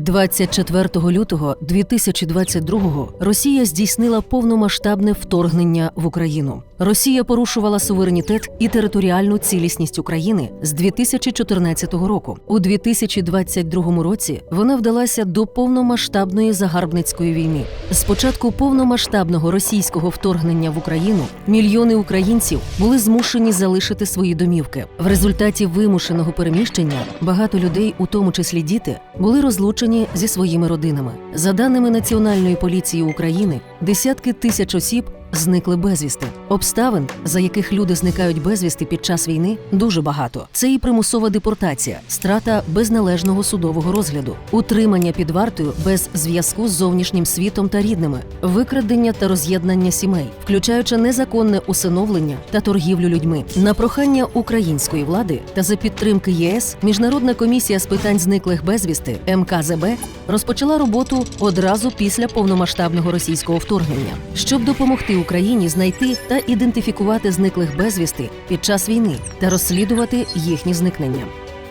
24 лютого 2022-го Росія здійснила повномасштабне вторгнення в Україну. Росія порушувала суверенітет і територіальну цілісність України з 2014 року. У 2022 році вона вдалася до повномасштабної загарбницької війни. З початку повномасштабного російського вторгнення в Україну мільйони українців були змушені залишити свої домівки. В результаті вимушеного переміщення багато людей, у тому числі діти, були розлучені зі своїми родинами. За даними Національної поліції України, десятки тисяч осіб зникли безвісти. Обставин, за яких люди зникають безвісти під час війни, дуже багато. Це і примусова депортація, страта без належного судового розгляду, утримання під вартою без зв'язку з зовнішнім світом та рідними, викрадення та роз'єднання сімей, включаючи незаконне усиновлення та торгівлю людьми. На прохання української влади та за підтримки ЄС Міжнародна комісія з питань зниклих безвісти МКЗБ розпочала роботу одразу після повномасштабного російського вторгнення, щоб допомогти Україні знайти та ідентифікувати зниклих безвісти під час війни та розслідувати їхні зникнення.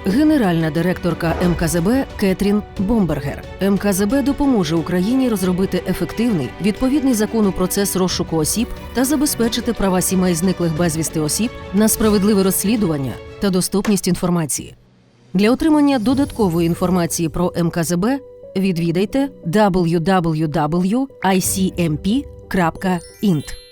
Генеральна директорка МКЗБ Кетрін Бомбергер. МКЗБ допоможе Україні розробити ефективний відповідний закону процес розшуку осіб та забезпечити права сімей зниклих безвісти осіб на справедливе розслідування та доступність інформації. Для отримання додаткової інформації про МКЗБ відвідайте www.icmp.int.